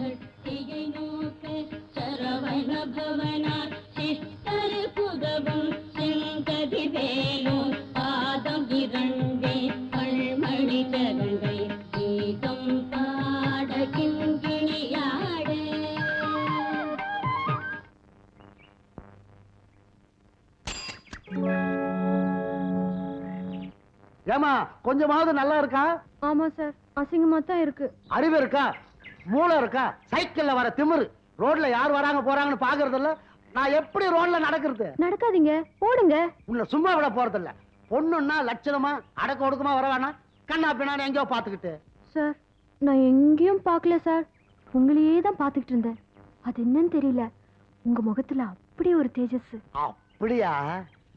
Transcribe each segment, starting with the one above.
கட்டியை நோக்க சரவண பவனார் சிஷ்டர் புதவும் செங்கதி வேலும் பாதம் இரண்டே கண்மணி தரங்கை கீதம் பாட கிண்கிணியாட ஏமா கொஞ்சமாவது நல்லா இருக்கா? ஆமா சார். அசிங்கமா தான் இருக்கு. அறிவு இருக்கா? மூளை இருக்கா? சைக்கிள்ல வர திமிரு. ரோட்ல யார் வராங்க போறாங்கன்னு பாக்குறது இல்ல நான் எப்படி ரோட்ல நடக்கிறது? நடக்காதீங்க. போடுங்க உன்னை சும்மா விட போறது இல்ல பொண்ணுன்னா லட்சணமா அடக்க ஒடுக்கமா வர வேணாம். கண்ணா பின்னாடி எங்கேயோ பாத்துக்கிட்டு சார் நான் எங்கேயும் பார்க்கல சார். உங்களையே தான் பார்த்துக்கிட்டு இருந்தேன். அது என்னன்னு தெரியல. உங்க முகத்துல அப்படி ஒரு தேஜஸ் அப்படியா?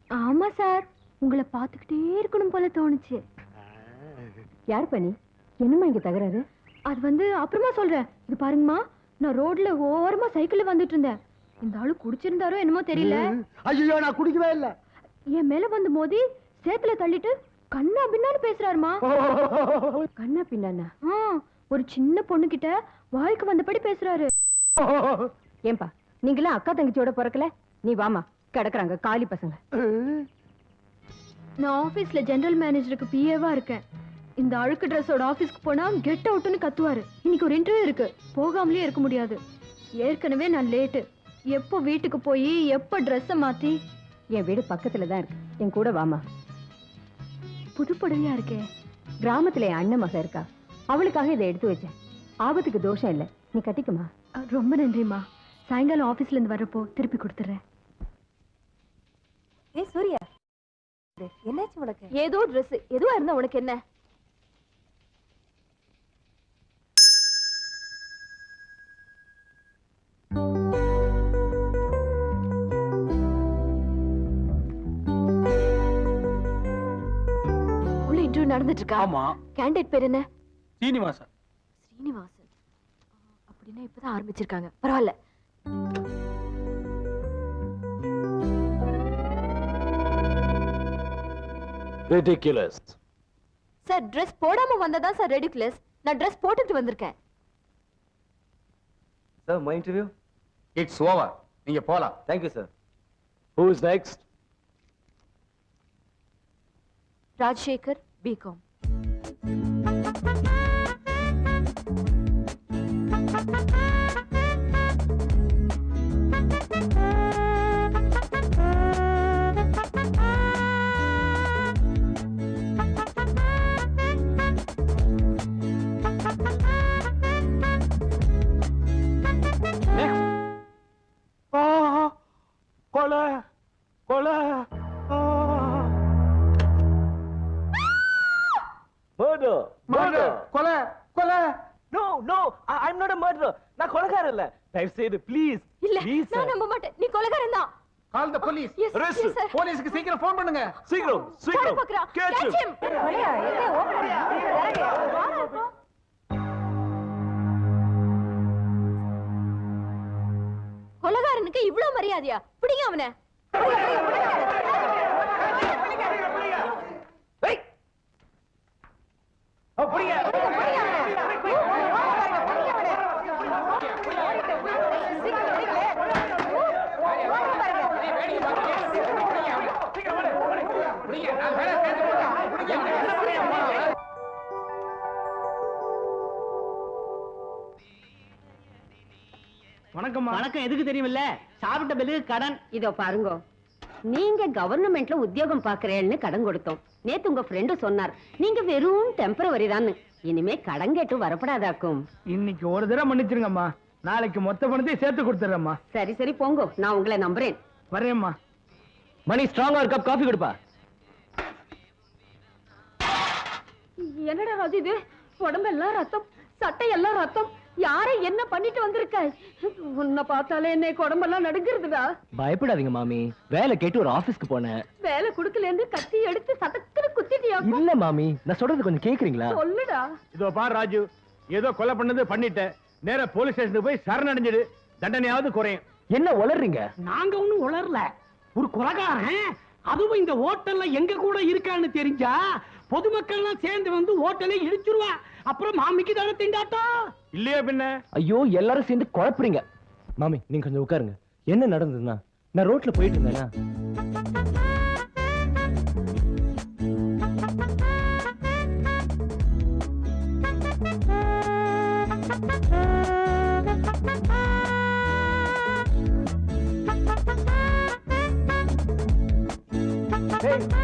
ஆமா சார். உங்களை பார்த்துக்கிட்டே இருக்கணும் போல தோணுச்சு. யார் பண்ணி என்னம்மா இங்க தகராறு? அது வந்து அப்புறமா சொல்றேன். இது பாருங்கம்மா நான் ரோட்ல ஓரமா சைக்கிள்ல வந்துட்டு இருந்தேன் இந்த ஆளு குடிச்சிருந்தாரோ என்னமோ தெரியல. ஐயோ நான் குடிக்கவே இல்ல. என் மேல வந்து மோதி சேத்துல தள்ளிட்டு கண்ணா பின்னான்னு பேசுறாருமா. கண்ணா பின்னானா? ஒரு சின்ன பொண்ணு கிட்ட வாய்க்கு வந்தபடி பேசுறாரு. ஏன்பா நீங்களாம் அக்கா தங்கச்சியோட பிறக்கல? நீ வாமா கிடக்குறாங்க காலி பசங்க. நான் ஆபீஸ்ல ஜெனரல் மேனேஜருக்கு பிஏவா இருக்கேன். இந்த அழுக்கு ட்ரெஸ்ஸோட ஆபீஸ்க்கு போனா கெட் அவுட்னு கத்துவாரு. இன்னைக்கு ஒரு இன்டர்வியூ இருக்கு. போகாமலே இருக்க முடியாது. ஏற்கனவே நான் லேட்டு எப்போ வீட்டுக்கு போய் எப்போ ட்ரெஸ்ஸை மாத்தி? என் வீடு பக்கத்துல தான் இருக்கு. என் கூட வாமா புது புடவையா இருக்கே. கிராமத்துல என் அண்ணன் மக இருக்கா? அவளுக்காக இதை எடுத்து வச்சேன். ஆபத்துக்கு தோஷம் இல்லை. நீ கட்டிக்குமா ரொம்ப நன்றிம்மா. சாயங்காலம் ஆபீஸ்ல இருந்து வரப்போ திருப்பி கொடுத்துறேன். ஏய் சூர்யா. என்னாச்சு உனக்கு? ஏதோ ட்ரெஸ் எதுவா இருந்தா உனக்கு என்ன? இன்டர்வியூ நடந்துட்டு இருக்கா ஆமா. கேண்டிடேட் பேர் என்ன? சீனிவாசன். ஸ்ரீனிவாசன் அப்படின்னா இப்பதான் ஆரம்பிச்சிருக்காங்க. பரவாயில்ல. Ridiculous. சார் ட்ரெஸ் போடாம வந்ததா சார் ரெடிகுலஸ் நான் ட்ரெஸ் போட்டுட்டு வந்திருக்கேன். Sir my interview it's over நீங்க போலாம். Thank you sir who is next? Rajasekhar. BCom no no I am not a murderer. நான் கொலைகாரன் இல்ல. தயவு செய்து ப்ளீஸ் இல்ல ப்ளீஸ் நான் நம்ப மாட்டேன். நீ கொலைகாரன் தான். Call the police Yes, Arrest. yes, sir. போலீஸ்க்கு சீக்கிரம் ஃபோன் பண்ணுங்க. சீக்கிரம் சீக்கிரம். Catch Catch him. him. கொலகாரனுக்கு இவ்ளோ மரியாதையா? பிடிங்க அவனை. ஏய். அப்படியே வணக்கம் வணக்கம். எதுக்கு தெரியுமில்ல? சாப்பிட்ட பில்லுக்கு கடன். இதோ பாருங்க. நீங்க கவர்மெண்ட்ல உத்தியோகம் பாக்குறேன்னு கடன் கொடுத்தோம். நேத்து உங்க ஃப்ரெண்டு சொன்னார். நீங்க வெறும் டெம்பரவரி தான் இனிமே கடன் கேட்டு வரப்படாதாக்கும். இன்னைக்கு ஒரு தடவை மன்னிச்சிருங்கம்மா. நாளைக்கு மொத்த பணத்தையும் சேர்த்து கொடுத்துறேம்மா. சரி சரி போங்க. நான் உங்களை நம்புறேன். வரேம்மா. மணி ஸ்ட்ராங்கா ஒரு கப் காஃபி கொடுப்பா. என்னடா அது இது? உடம்பெல்லாம் ரத்தம் சட்டை எல்லாம் ரத்தம். யாரை என்ன பண்ணிட்டு வந்திருக்க? உன்னை பார்த்தாலே என்ன உடம்பெல்லாம் நடுங்குறதுடா. பயப்படாதீங்க மாமி. வேலை கேட்டு ஒரு ஆபீஸ்க்கு போனேன். வேலை குடுக்கலேன்னு கத்தி எடுத்து சதக்குன்னு குத்திட்டியா? இல்ல மாமி. நான் சொல்றது கொஞ்சம் கேக்குறீங்களா? சொல்லுடா. இதோ பார் ராஜு. ஏதோ கொலை பண்ணது பண்ணிட்ட நேரா போலீஸ் ஸ்டேஷனுக்கு போய் சரணடைஞ்சிடு. தண்டனையாவது குறையும். என்ன உளறீங்க? நாங்க ஒண்ணும் உளரல ஒரு கொலகாரன். அதுவும் இந்த ஹோட்டல்ல எங்க கூட இருக்கான்னு தெரிஞ்சா பொதுமக்கள் எல்லாம் சேர்ந்து வந்து ஹோட்டலை இடிச்சிருவா. அப்புறம் மாமிக்கு தானே திண்டாட்டம் இல்லையா பின்ன? ஐயோ எல்லாரும் சேர்ந்து குழப்புறீங்க. மாமி நீங்க கொஞ்சம் உட்காருங்க. என்ன நடந்ததுன்னா? நான் ரோட்ல போயிட்டு இருந்தேனா?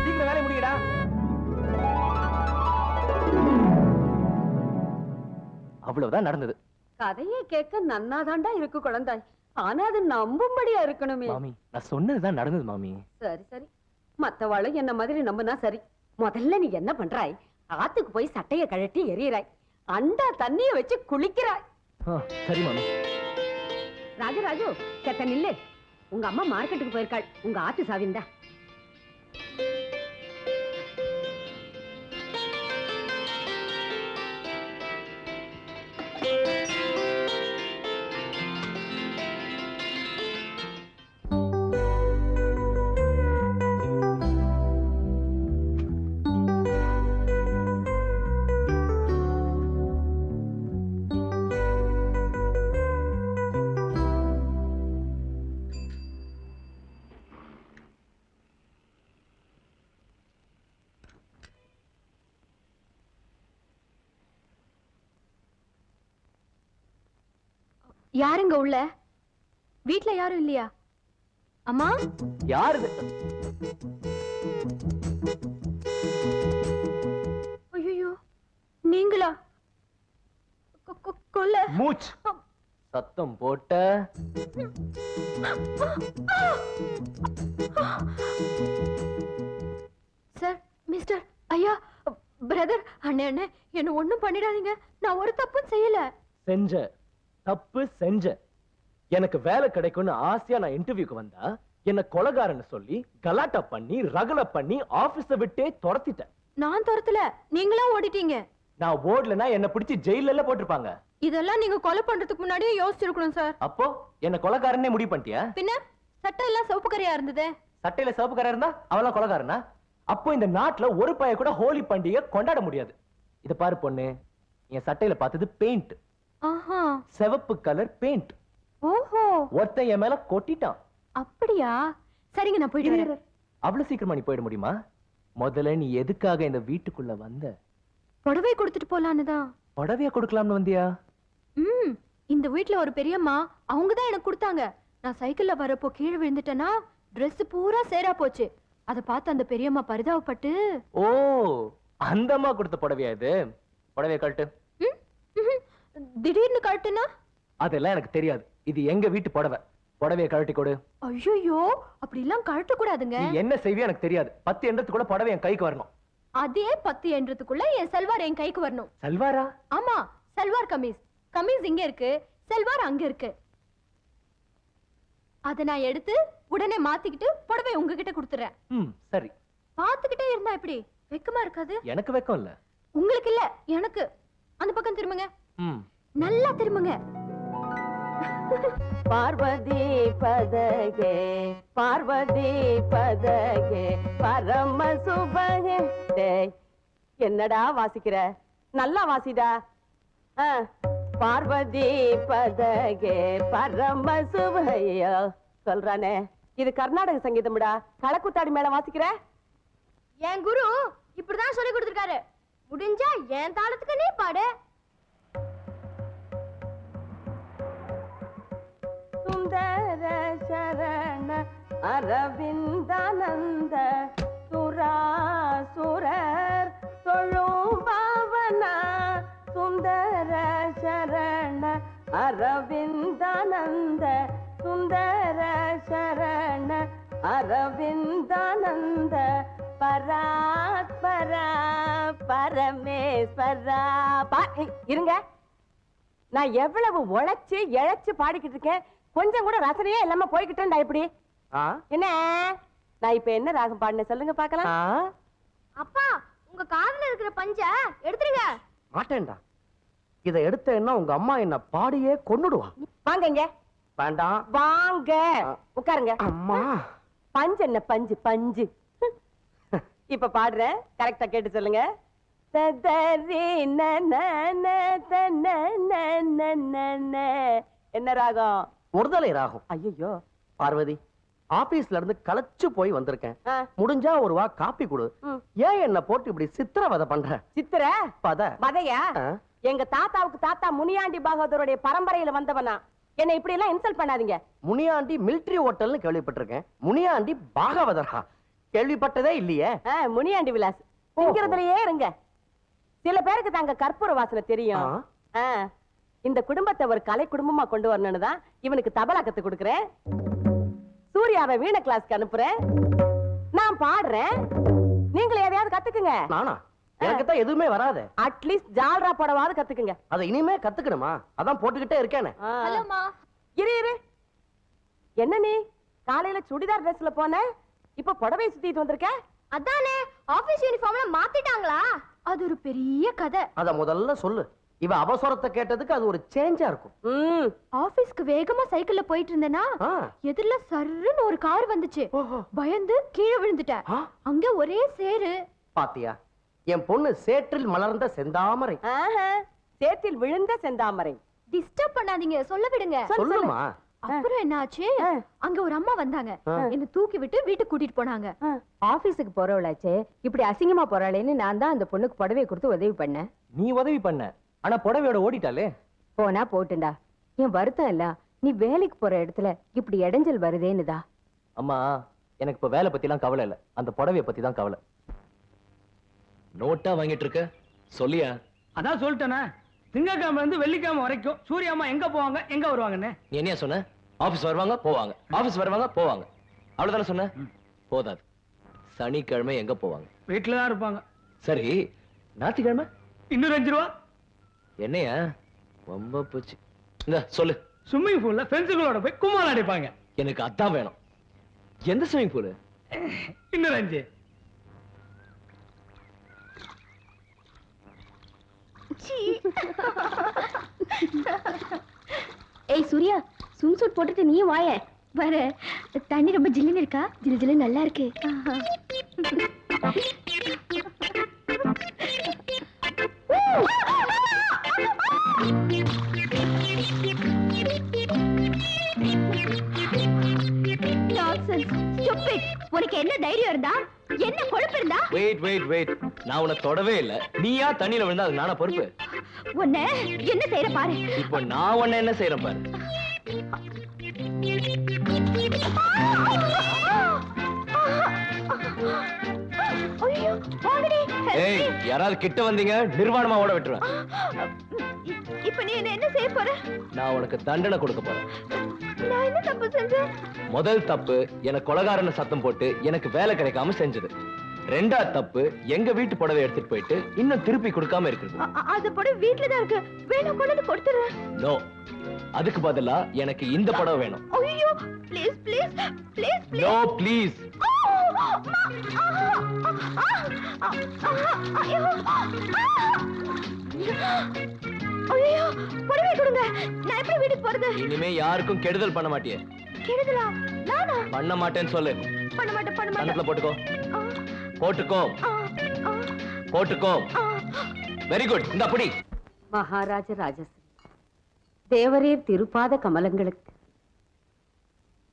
சீக்கிரம் வேலையை முடிங்கடா. அவ்வளவுதான் நடந்தது. கதையை கேட்க நன்னாதாண்டா இருக்கு குழந்தாய் ஆனா அது நம்பும்படியா இருக்கணுமே. மாமி நான் சொன்னதுதான் நடந்தது மாமி. சரி சரி. மத்தவாளும் என்ன மாதிரி நம்புனா சரி. முதல்ல நீ என்ன பண்றாய்? ஆத்துக்கு போய் சட்டைய கழட்டி எறியறாய். அண்டா தண்ணிய வச்சு குளிக்கிறாய். சரி மாமி. ராஜு ராஜு செத்த நில்லு. உங்க அம்மா மார்க்கெட்டுக்கு போயிருக்காள். உங்க ஆத்து சாவிந்தா. யாருங்க உள்ள? வீட்ல யாரும் இல்லையா? அம்மா? யாரு? ஐயோ நீங்களா? கொல்ல. மூச் சத்தம் போட்ட. சார் மிஸ்டர் ஐயா பிரதர் அண்ணே அண்ணே என்ன ஒண்ணும் பண்ணிடாதீங்க. நான் ஒரு தப்பும் செய்யல. செஞ்ச தப்பு செஞ்ச எனக்கு வேலை கிடைக்கும்னு ஆசையா நான் இன்டர்வியூக்கு வந்தா என்ன கொலகாரன்னு சொல்லி கலாட்டா பண்ணி ரகல பண்ணி ஆபீஸ விட்டே துரத்திட்டேன். நான் துரத்தல. நீங்களா ஓடிட்டீங்க. நான் ஓடலனா என்ன பிடிச்சு ஜெயில எல்லாம் போட்டிருப்பாங்க. இதெல்லாம் நீங்க கொலை பண்றதுக்கு முன்னாடியே யோசிச்சிருக்கணும் சார். அப்போ என்ன கொலகாரனே முடிவு பண்ணிட்டியா? பின்ன சட்டை எல்லாம் சிவப்பு கரையா இருந்ததே? சட்டையில சிவப்பு கரை இருந்தா அவெல்லாம் கொலகாரனா? அப்போ இந்த நாட்டுல ஒரு பைய கூட ஹோலி பண்டிகை கொண்டாட முடியாது. இத பாரு பொண்ணு. என் சட்டையில பார்த்தது பெயிண்ட் சிவப்பு கலர் பெயிண்ட் ஓஹோ. ஒருத்தன் என் மேல கொட்டிட்டான். அப்படியா? சரிங்க நான் போயிட்டு வரேன். அவ்வளவு சீக்கிரமா நீ போயிட முடியுமா? முதல்ல நீ எதுக்காக இந்த வீட்டுக்குள்ள வந்த? புடவை கொடுத்துட்டு போலான்னு தான். புடவைய கொடுக்கலாம்னு வந்தியா? ம் இந்த வீட்ல ஒரு பெரியம்மா அவங்க தான் எனக்கு கொடுத்தாங்க. நான் சைக்கிள்ல வரப்போ கீழே விழுந்துட்டேனா Dress பூரா சேரா போச்சு. அத பார்த்து அந்த பெரியம்மா பரிதாபப்பட்டு ஓ அந்தம்மா கொடுத்த புடவையா இது? புடவைய கழட்டு. திடீர்னு கழட்டுனா? அதெல்லாம் எனக்கு தெரியாது. இது எங்க வீட்டு புடவை. புடவைய கழட்டி கொடு. ஐயோ அப்படி எல்லாம் கழட்ட கூடாதுங்க என்ன செய்வியோ எனக்கு தெரியாது. பத்து எண்ணத்துக்குள்ள புடவை என் கைக்கு வரணும். அதே பத்து என்றதுக்குள்ள என் செல்வார் என் கைக்கு வரணும். சல்வாரா? ஆமா சல்வார் கமீஸ். கமீஸ் இங்க இருக்கு. செல்வார் அங்க இருக்கு. அத நான் எடுத்து உடனே மாத்திக்கிட்டு புடவை உங்ககிட்ட கொடுத்துறேன். ம் சரி. பாத்துக்கிட்டே இருந்தா எப்படி? வெக்கமா இருக்காது? எனக்கு வெக்கம் இல்ல. உங்களுக்கு இல்ல எனக்கு. அந்த பக்கம் திரும்புங்க. நல்லா திரும்புங்க. பார்வதி பதகே பார்வதி பதகே பரம சுபகே. டேய் என்னடா வாசிக்கிற? நல்லா வாசிடா. பார்வதி பதகே பரம சுபையோ. சொல்றானே இது கர்நாடக சங்கீதம்டா. களக்குத்தாடி மேல வாசிக்கிற? என் குரு இப்படிதான் சொல்லி கொடுத்திருக்காரு. முடிஞ்சா என் தாளத்துக்கு நீ பாடு. சுந்தர சரண அரவிந்தானந்த சுராசுரர் தொழும் பாவனா சுந்தர சரண அரவிந்தானந்த சுந்தர சரண அரவிந்தானந்த பராத்பரா பரமேஸ்வரா. பா இருங்க. நான் எவ்வளவு உழைச்சு இழைச்சு பாடிக்கிட்டு இருக்கேன். கொஞ்சம் கூட ரசனையே இல்லாம போய்கிட்டேன்டா இப்படி. என்ன? நான் இப்ப என்ன ராகம் பாடினேன் சொல்லுங்க பார்க்கலாம். அப்பா உங்க காதுல இருக்கிற பஞ்ச எடுத்துருங்க. மாட்டேன்டா. இதை எடுத்தேன்னா உங்க அம்மா என்ன பாடியே கொன்னுடுவா. வாங்க இங்க. வேண்டாம். வாங்க. உட்காருங்க. அம்மா. பஞ்சு என்ன பஞ்சு பஞ்சு. இப்ப பாடுறேன் கரெக்டா கேட்டு சொல்லுங்க. என்ன ராகம்? ஒருதலை ராகும் ஐயோ பார்வதி ஆபீஸ்ல இருந்து களைச்சு போய் வந்திருக்கேன். முடிஞ்சா ஒரு வா காப்பி கொடு. ஏன் என்ன போட்டு இப்படி சித்திரவதை பண்ற? சித்திர? பத. மதையா ஆ? எங்க தாத்தாவுக்கு தாத்தா முனியாண்டி பாகவதருடைய பரம்பரையில வந்தவனா. என்னை இப்படி எல்லாம் இன்சல்ட் பண்ணாதீங்க. முனியாண்டி மிலிட்டரி ஹோட்டல்னு கேள்விப்பட்டிருக்கேன். முனியாண்டி பாகவதரா கேள்விப்பட்டதே இல்லையே. முனியாண்டி விலாஸ். திங்கிறதுலயே இருங்க. சில பேருக்கு தாங்க கற்பூர வாசனை தெரியும். இந்த குடும்பத்தை ஒரு கலை குடும்பமா கொண்டு வரணும்னு தான் இவனுக்கு தபலா கத்து கொடுக்குறேன். சூர்யாவை வீண கிளாஸ்க்கு அனுப்புறேன். நான் பாடுறேன். நீங்களும் எதையாவது கத்துக்குங்க. நானா? எனக்கு தான் எதுவுமே வராதே. அட்லீஸ்ட் ஜால்ரா போடவாவது கத்துக்குங்க. அதை இனிமே கத்துக்கணுமா? அதான் போட்டுக்கிட்டே இருக்கேனே. ஹலோமா இரு இரு. என்ன நீ? காலையில சுடிதார் ட்ரெஸ்ல போன? இப்ப புடவை சுத்திட்டு வந்திருக்க? அதானே ஆபீஸ் யூனிஃபார்ம்ல மாத்திட்டாங்களா? அது ஒரு பெரிய கதை. அத முதல்ல சொல்லு. இவ அவசரத்தை கேட்டதுக்கு அது ஒரு சேஞ்சா இருக்கும். ம். ஆபீஸ்க்கு வேகமா சைக்கிள்ல போயிட்டு இருந்தேனா. எதிரில சர்ருன்னு ஒரு கார் வந்துச்சு. பயந்து கீழே விழுந்துட்டேன் அங்க ஒரே சேரு பாத்தியா என் பொண்ணு சேற்றில் மலர்ந்த செந்தாமரை. சேற்றில் விழுந்த செந்தாமரை. டிஸ்டர்ப் பண்ணாதீங்க சொல்ல விடுங்க. சொல்லு, சொல்லு. சொல்லுமா? அப்புறம் என்னாச்சு. அங்க ஒரு அம்மா வந்தாங்க. என்ன தூக்கி விட்டு வீட்டுக்கு கூட்டிட்டு போனாங்க. ஆபீஸுக்கு போறவளாச்சே இப்படி அசிங்கமா போறாளேன்னு நான் தான் அந்த பொண்ணுக்கு புடவையை கொடுத்து உதவி பண்ணேன். நீ உதவி பண்ண? ஆனா புடவையோட ஓடிட்டாலே போனா போட்டுண்டா. என் வருத்தம் இல்ல. நீ வேலைக்கு போற இடத்துல இப்படி இடைஞ்சல் வருதேன்னுதா. அம்மா எனக்கு இப்ப வேலை பத்தி எல்லாம் கவலை இல்ல. அந்த புடவைய பத்தி தான் கவலை. நோட்டா வாங்கிட்டு இருக்க? சொல்லியா? அதான் சொல்லிட்டேனே. திங்கக்கிழமை இருந்து வெள்ளிக்கிழமை வரைக்கும் சூர்யா அம்மா எங்க போவாங்க எங்க வருவாங்கன்னு. நீ என்னையா சொன்ன? ஆபீஸ் வருவாங்க போவாங்க. ஆபீஸ் வருவாங்க போவாங்க. அவ்வளவுதானே சொன்ன? போதாது. சனிக்கிழமை எங்க போவாங்க? வீட்டுல தான் இருப்பாங்க. சரி. ஞாயிற்றுக்கிழமை? இன்னொரு அஞ்சு ரூபா. என்னையா? ரொம்ப போச்சு. இந்த சொல்லு. ஸ்விம்மிங் பூல்ல ஃப்ரெண்ட்ஸுகளோட போய் கும்மால் அடிப்பாங்க. எனக்கு அதான் வேணும். எந்த ஸ்விமிங் பூலு இன்னொரு அஞ்சு. ஏய் சூர்யா ஸ்விம் சூட் போட்டுட்டு நீயும் வாய. வர தண்ணி ரொம்ப ஜில்லுன்னு இருக்கா? ஜில்லு ஜில்லு நல்லா இருக்கு. என்ன தைரியம் இருந்தா? என்ன கொழுப்பு இருந்தா? வெயிட் வெயிட் வெயிட் நான் உன்னை தொடவே இல்ல. நீயா தண்ணியில விழுந்தா அது நானா பொறுப்பு? உன்னை என்ன செய்யற பாரு. இப்போ நான் உன்னை என்ன செய்யறேன் பாரு? ஏய் யாராவது கிட்ட வந்தீங்க நிர்வாணமா ஓட விட்டுருவேன். இப்ப நீ என்ன என்ன செய்ய போற? நான் உனக்கு தண்டனை கொடுக்க போறேன். நான் என்ன தப்பு செஞ்சேன்? முதல் தப்பு எனக்கு கொலகாரன்னு சத்தம் போட்டு எனக்கு வேலை கிடைக்காம செஞ்சது. ரெண்டாவது தப்பு எங்க வீட்டு புடவை எடுத்துட்டு போயிட்டு இன்னும் திருப்பி கொடுக்காம இருக்குது அது போட வீட்ல தான் இருக்கு. வேணும் கொண்டு வந்து கொடுத்துறேன் நோ அதுக்கு பதிலா எனக்கு இந்த புடவை வேணும். ஐயோ please please please no please ஐயோ புடவை கொடுங்க. நான் எப்படி வீட்டுக்கு போறது? இனிமே யாருக்கும் கெடுதல் பண்ண மாட்டியே. கெடுதலா? நானா? பண்ண மாட்டேன்னு சொல்லு. பண்ண மாட்டேன் பண்ண மாட்டேன். போட்டுக்கோ. போட்டுக்கோ. போட்டுக்கோ. வெரி குட் இந்த அப்படி மகாராஜ ராஜஸ்ரீ தேவரீர் திருப்பாத கமலங்களுக்கு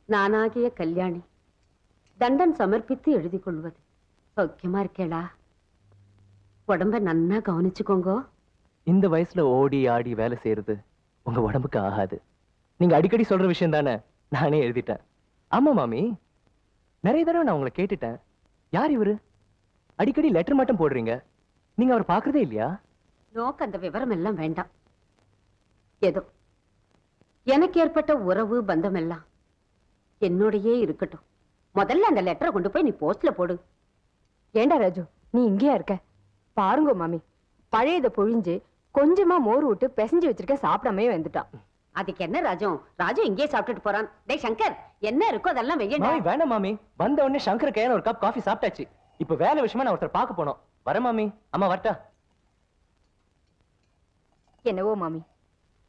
நானாகிய கல்யாணி தண்டன் சமர்ப்பித்து எழுதி கொள்வது சௌக்கியமா இருக்கேளா? உடம்ப நன்னா கவனிச்சுக்கோங்க. இந்த வயசுல ஓடி ஆடி வேலை செய்யறது உங்க உடம்புக்கு ஆகாது. நீங்க அடிக்கடி சொல்ற விஷயம் தானே? நானே எழுதிட்டேன். ஆமா மாமி. நிறைய தடவை நான் உங்களை கேட்டுட்டேன். யார் இவரு? அடிக்கடி லெட்டர் மட்டும் போடுறீங்க. நீங்க அவர் பாக்குறதே இல்லையா? நோக்கு அந்த விவரம் எல்லாம் வேண்டாம். ஏதோ எனக்கு ஏற்பட்ட உறவு பந்தம் எல்லாம் என்னோடயே இருக்கட்டும். முதல்ல அந்த லெட்டரை கொண்டு போய் நீ போஸ்ட்ல போடு. ஏண்டா ராஜு நீ இங்கேயா இருக்க? பாருங்க மாமி பழையத பொழிஞ்சு கொஞ்சமா மோர் விட்டு பிசைஞ்சு வச்சிருக்க சாப்பிடாமே வந்துட்டான். அதுக்கு என்ன ராஜம் ராஜு இங்கேயே சாப்பிட்டுட்டு போறான். டேய் சங்கர் என்ன இருக்கோ அதெல்லாம் வெய்யண்டா. மாமி வேணாம் மாமி. வந்த உடனே சங்கர் கையால ஒரு கப் காஃபி சாப்பிட்டாச்சு. இப்ப வேலை விஷயமா நான் ஒருத்தர் பார்க்க போனோம். வர மாமி. அம்மா வரட்டா. என்னவோ மாமி.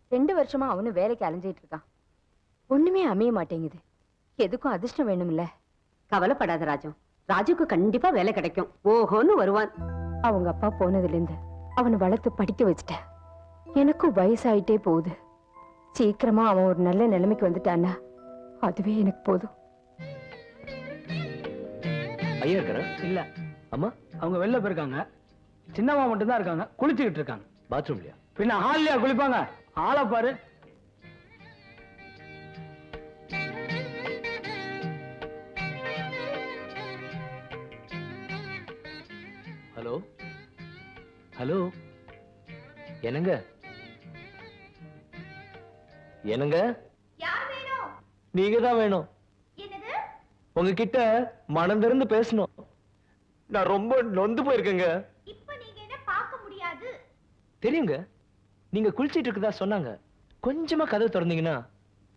ரெண்டு வருஷமா அவனும் வேலைக்கு அலைஞ்சிட்டு இருக்கான். ஒண்ணுமே அமைய மாட்டேங்குது. எதுக்கும் அதிர்ஷ்டம் வேணும்ல. கவலைப்படாத ராஜம் ராஜுக்கு கண்டிப்பா வேலை கிடைக்கும். ஓஹோன்னு வருவான். அவங்க அப்பா போனதுல இருந்து அவனை வளர்த்து படிக்க வச்சுட்டேன். எனக்கும் வயசாயிட்டே போகுது. சீக்கிரமா அவன் ஒரு நல்ல நிலைமைக்கு வந்துட்டான்னா அதுவே எனக்கு போதும். ஐயா இருக்கிற இல்ல. அம்மா? அவங்க வெளில போயிருக்காங்க. சின்னம்மா மட்டும் தான் இருக்காங்க. குளிச்சுக்கிட்டு இருக்காங்க. பாத்ரூம்லயா பின்ன ஹால்லையா குளிப்பாங்க. ஆளை பாரு. ஹலோ ஹலோ என்னங்க? என்னங்க? நீங்க தான் வேணும். உங்ககிட்ட மனம் திறந்து பேசணும். நான் ரொம்ப நொந்து போயிருக்கேங்க. தெரியுங்க. நீங்க குளிச்சிட்டு இருக்கதா சொன்னாங்க. கொஞ்சமா கதவு திறந்தீங்கன்னா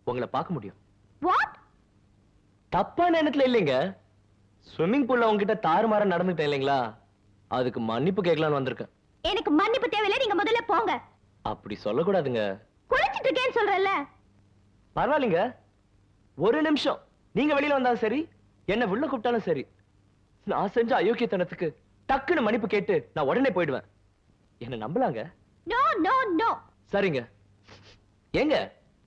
உங்களை பார்க்க முடியும். வாட் தப்பான எண்ணத்துல இல்லைங்க. ஸ்விம்மிங் பூல்ல உங்ககிட்ட தாறுமாறா நடந்துட்டேன் இல்லைங்களா? அதுக்கு மன்னிப்பு கேட்கலான்னு வந்திருக்கேன். எனக்கு மன்னிப்பு தேவையில்லை நீங்க முதல்ல போங்க. அப்படி சொல்லக்கூடாதுங்க. குளிச்சிட்டு இருக்கேன்னு சொல்றேன்ல. பரவாயில்லைங்க. ஒரு நிமிஷம். நீங்க வெளியில வந்தாலும் சரி என்ன உள்ள கூப்பிட்டாலும் சரி நான் செஞ்ச அயோக்கியத்தனத்துக்கு டக்குன்னு மன்னிப்பு கேட்டு நான் உடனே போயிடுவேன். என்ன நம்பலாங்க? சரிங்க. ஏங்க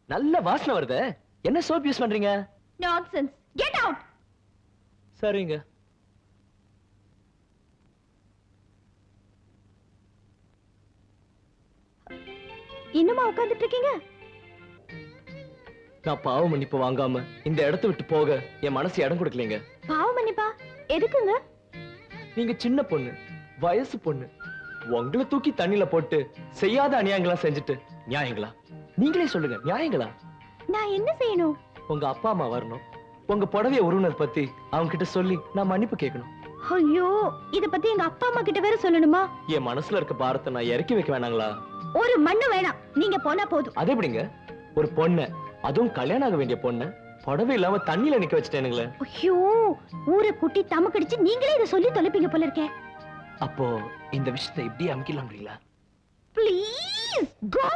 நல்ல வாசனை வருதே. என்ன சோப் யூஸ் பண்றீங்க? நான்சென்ஸ் கெட் அவுட் சரிங்க. இன்னுமா உட்கார்ந்துட்டு இருக்கீங்க? நான் பாவ மன்னிப்பு வாங்காம இந்த இடத்த விட்டு போக என் மனசு இடம் கொடுக்கலைங்க. பாவம் மன்னிப்பா? எதுக்குங்க? நீங்க சின்ன பொண்ணு வயசு பொண்ணு உங்களை தூக்கி தண்ணில போட்டு செய்யாத அநியாயங்களா செஞ்சுட்டு நியாயங்களா? நீங்களே சொல்லுங்க நியாயங்களா? நான் என்ன செய்யணும்? உங்க அப்பா அம்மா வரணும். உங்க புடவைய உறவினர் பத்தி அவங்க கிட்ட சொல்லி நான் மன்னிப்பு கேட்கணும். ஐயோ இத பத்தி எங்க அப்பா அம்மா கிட்ட வேற சொல்லணுமா? என் மனசுல இருக்க பாரத்தை நான் இறக்கி வைக்க வேணாங்களா? ஒரு மண்ணு வேணாம். நீங்க போனா போதும். அது எப்படிங்க? ஒரு பொண்ண அதுவும் கல்யாணம் ஆக வேண்டிய பொண்ண புடவை இல்லாம தண்ணியில நிக்க வச்சுட்டேனுங்களே. ஐயோ ஊரை குட்டி தமக்கடிச்சு நீங்களே இத சொல்லி தொலைப்பீங்க போல இருக்கே. அப்போ இந்த விஷயத்தை இப்படி அமைக்கலாம்ங்களா ப்ளீஸ் கோ